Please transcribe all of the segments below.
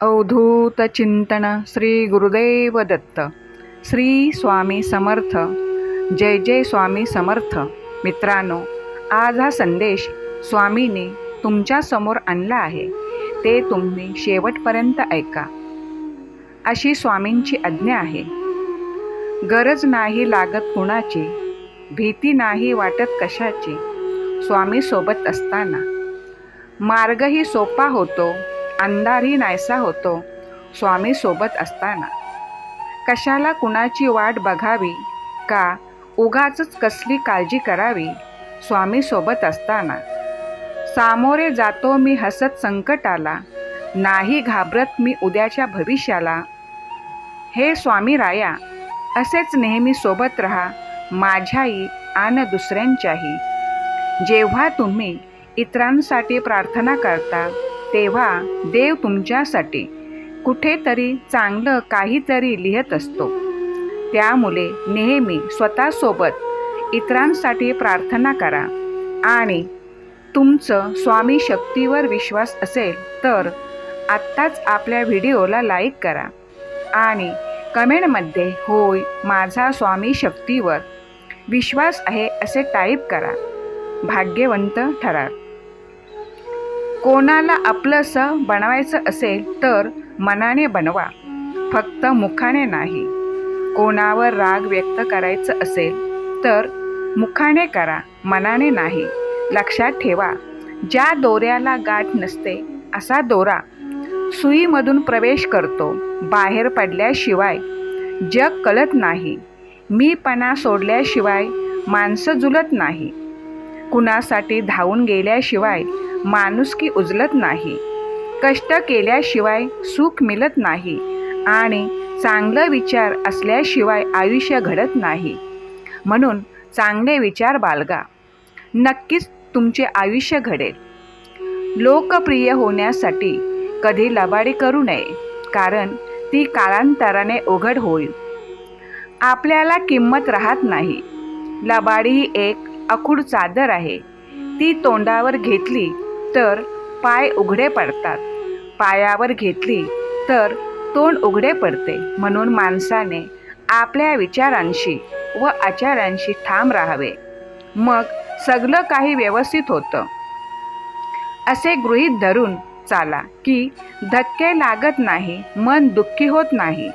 अवधूत चिंतन श्री गुरुदेव दत्त श्री स्वामी समर्थ। जय जय स्वामी समर्थ। मित्रांनो आज हा संदेश स्वामीने तुमच्यासमोर आणला आहे. ते तुम्ही शेवटपर्यंत ऐका. अशी स्वामींची आज्ञा आहे. गरज नाही लागत कुणाची भीती नाही वाटत कशाची स्वामीसोबत असताना. मार्गही सोपा होतो अंधारही नाहीसा होतो स्वामी सोबत असताना. कशाला कुणाची वाट बघावी? का उगाच कसली काळजी करावी? स्वामी सोबत असताना. सामोरे जातो मी हसत संकटाला. नाही घाबरत मी उद्याच्या भविष्याला. हे स्वामी राया असेच नेहमी सोबत रहा माझ्याही आणि दुसऱ्यांच्याही. जेव्हा तुम्ही इतरांसाठी प्रार्थना करता तेव्हा देव तुमच्यासाठी कुठेतरी चांगलं काहीतरी लिहित असतो. त्यामुळे नेहमी स्वतःसोबत इतरांसाठी प्रार्थना करा. आणि तुमचं स्वामी शक्तीवर विश्वास असेल तर आत्ताच आपल्या व्हिडिओला लाईक करा. आणि कमेंटमध्ये होय माझा स्वामी शक्तीवर विश्वास आहे असे टाईप करा. भाग्यवंत ठराल कोणाला आपलंसं बनवायचं असेल तर मनाने बनवा फक्त मुखाने नाही. कोणावर राग व्यक्त करायचं असेल तर मुखाने करा मनाने नाही. लक्षात ठेवा ज्या दोऱ्याला गाठ नसते असा दोरा. सुईमधून प्रवेश करतो बाहेर पडल्याशिवाय. जग कळत नाही. मीपणा सोडल्याशिवाय माणसं जुलत नाही. कुणासाठी धावून गेल्याशिवाय माणुसकी उजलत नाही. कष्ट केल्याशिवाय सुख मिळत नाही आणि चांगलं विचार असल्याशिवाय आयुष्य घडत नाही. म्हणून चांगले विचार बाळगा. नक्कीच तुमचे आयुष्य घडेल. लोकप्रिय होण्यासाठी कधी लबाडी करू नये कारण ती कालांतराने उघड होईल. आपल्याला किंमत राहत नाही. लबाडी ही एक अखूड चादर आहे. ती तोंडावर घेतली तर पाय उघडे पडतात. पायावर घेतली तर तोंड उघडे पडते म्हणून माणसाने आपल्या विचारांशी व आचारांशी ठाम राहावे. मग सगळं काही व्यवस्थित होतं. असे गृहीत धरून चाला की धक्के लागत नाही मन दुःखी होत नाही.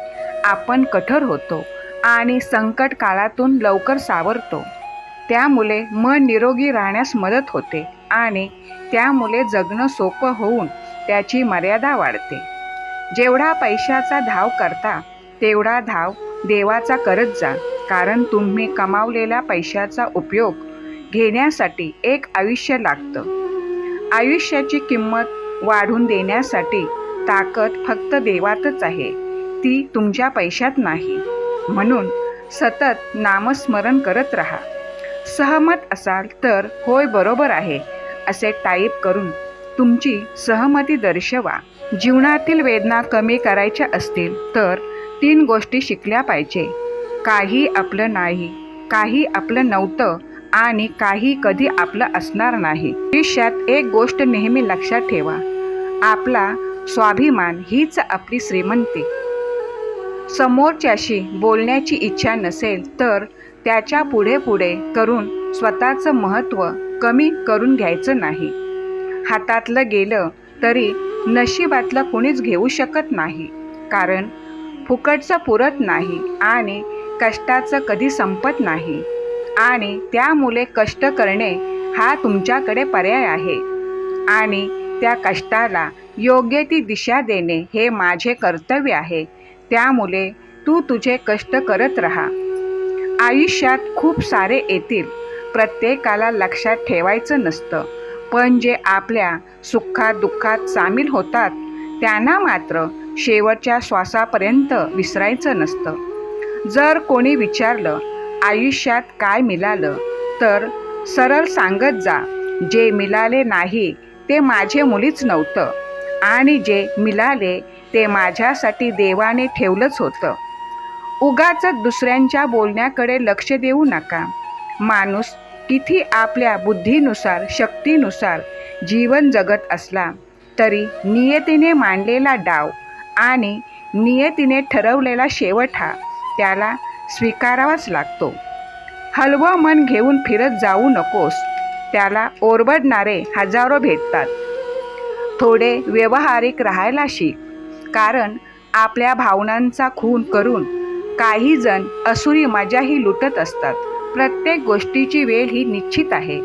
आपण कठोर होतो आणि संकट काळातून लवकर सावरतो. त्यामुळे मन निरोगी राहण्यास मदत होते आणि त्यामुळे जगणं सोपं होऊन त्याची मर्यादा वाढते. जेवढा पैशाचा धाव करता तेवढा धाव देवाचा करत जा कारण तुम्ही कमावलेल्या पैशाचा उपयोग घेण्यासाठी एक आयुष्य लागतं. आयुष्याची किंमत वाढून देण्यासाठी ताकद फक्त देवातच आहे ती तुमच्या पैशात नाही. म्हणून सतत नामस्मरण करत राहा. सहमत असाल तर होय बरोबर आहे असे टाईप करून तुमची सहमती दर्शवा. जीवनातील वेदना कमी करायच्या असतील तर तीन गोष्टी शिकल्या पाहिजे. काही आपलं नाही काही आपलं नव्हतं आणि काही कधी आपलं असणार नाही. आयुष्यात एक गोष्ट नेहमी लक्षात ठेवा आपला स्वाभिमान हीच आपली श्रीमंती. समोरच्याशी बोलण्याची इच्छा नसेल तर त्याच्या पुढे पुढे करून स्वतःचं महत्त्व कमी करून घ्यायचं नाही. हातातलं गेलं तरी नशिबातलं कुणीच घेऊ शकत नाही. कारण फुकटचं पुरत नाही आणि कष्टाचं कधी संपत नाही. आणि त्यामुळे कष्ट करणे हा तुमच्याकडे पर्याय आहे. आणि त्या कष्टाला योग्य ती दिशा देणे हे माझे कर्तव्य आहे. त्यामुळे तू तुझे कष्ट करत राहा. आयुष्यात खूप सारे येतील. प्रत्येकाला लक्षात ठेवायचं नसतं. पण जे आपल्या सुखात दुःखात सामील होतात त्यांना मात्र शेवटच्या श्वासापर्यंत विसरायचं नसतं. जर कोणी विचारलं आयुष्यात काय मिळालं तर सरळ सांगत जा जे मिळाले नाही ते माझे मुलीच नव्हतं. आणि जे मिळाले ते माझ्यासाठी देवाने ठेवलंच होतं. उगाच दुसऱ्यांच्या बोलण्याकडे लक्ष देऊ नका. माणूस किती आपल्या बुद्धीनुसार शक्तीनुसार जीवन जगत असला तरी नियतीने मांडलेला डाव आणि नियतीने ठरवलेला शेवट हा त्याला स्वीकारावाच लागतो. हलवं मन घेऊन फिरत जाऊ नकोस त्याला ओरबडणारे हजारो भेटतात. थोडे व्यवहारिक राहायला शिक कारण आपल्या भावनांचा खून करून काही जण असुरी मजाही लुटत असतात. प्रत्येक गोष्टीची वेळ ही निश्चित आहे.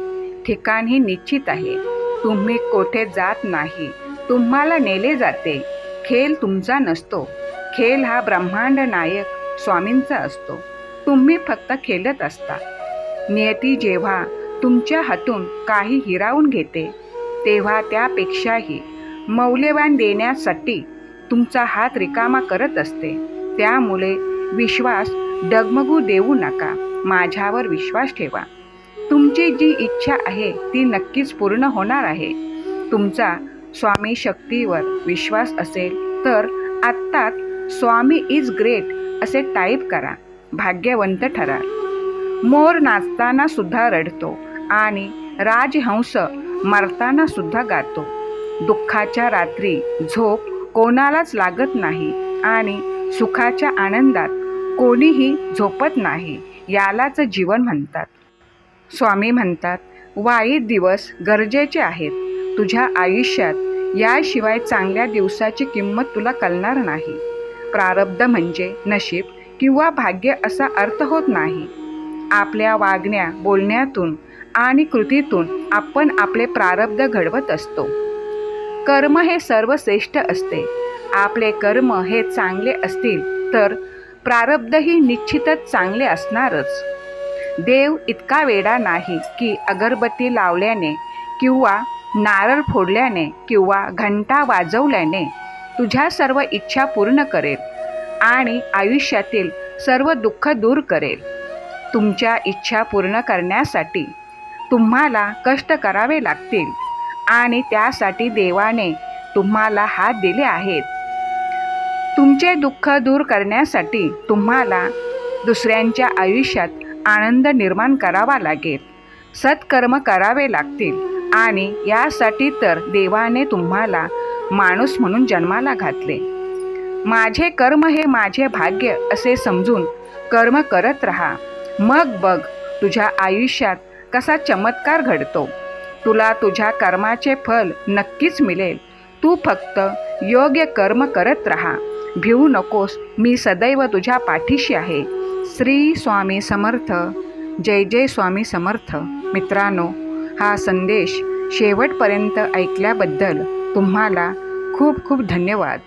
ठिकाण ही निश्चित आहे. तुम्ही कोठे जात नाही. तुम्हाला नेले जाते. खेळ तुमचा नसतो. खेळ हा ब्रह्मांड नायक स्वामींचा असतो. तुम्ही फक्त खेळत असता. नियती जेव्हा तुमच्या हातून काही हिरावून घेते तेव्हा त्यापेक्षाही मौल्यवान देण्यासाठी तुमचा हात रिकामा करत असते. त्यामुळे विश्वास डगमगू देऊ नका. माझ्यावर विश्वास ठेवा. तुमची जी इच्छा आहे ती नक्कीच पूर्ण होणार आहे. तुमचा स्वामी शक्तीवर विश्वास असेल तर आत्ताच स्वामी इज ग्रेट असे टाईप करा. भाग्यवंत ठराल मोर नाचताना सुद्धा रडतो आणि राजहंस मरताना सुद्धा गातो. दुःखाच्या रात्री झोप कोणालाच लागत नाही आणि सुखाच्या आनंदात कोणीही झोपत नाही यालाच जीवन म्हणतात. स्वामी म्हणतात वाईट दिवस गरजेचे आहेत. तुझ्या आयुष्यात याशिवाय चांगल्या दिवसाची किंमत तुला कळणार नाही. प्रारब्ध म्हणजे नशीब किंवा भाग्य असा अर्थ होत नाही. आपल्या वागण्या बोलण्यातून आणि कृतीतून आपण आपले प्रारब्ध घडवत असतो. कर्म हे सर्वश्रेष्ठ असते. आपले कर्म हे चांगले असतील तर प्रारब्धही निश्चितच चांगले असणारच. देव इतका वेडा नाही की अगरबत्ती लावल्याने किंवा नारळ फोडल्याने किंवा घंटा वाजवल्याने तुझ्या सर्व इच्छा पूर्ण करेल आणि आयुष्यातील सर्व दुःख दूर करेल. तुमच्या इच्छा पूर्ण करण्यासाठी तुम्हाला कष्ट करावे लागतील आणि त्यासाठी देवाने तुम्हाला हात दिले आहेत. तुमचे दुःख दूर करण्यासाठी तुम्हाला दुसऱ्यांच्या आयुष्यात आनंद निर्माण करावा लागेल. सत्कर्म करावे लागतील आणि यासाठी तर देवाने तुम्हाला माणूस म्हणून जन्माला घातले. माझे कर्म हे माझे भाग्य असे समजून कर्म करत राहा. मग बघ तुझ्या आयुष्यात कसा चमत्कार घडतो. तुला तुझ्या कर्माचे फल नक्कीच मिळेल. तू फक्त योग्य कर्म करत राहा. भिवू नकोस. मी सदैव तुझ्या पाठीशी आहे. श्री स्वामी समर्थ. जय जय स्वामी समर्थ. मित्रांनो हा संदेश शेवटपर्यंत ऐकल्याबद्दल तुम्हाला खूप खूप धन्यवाद.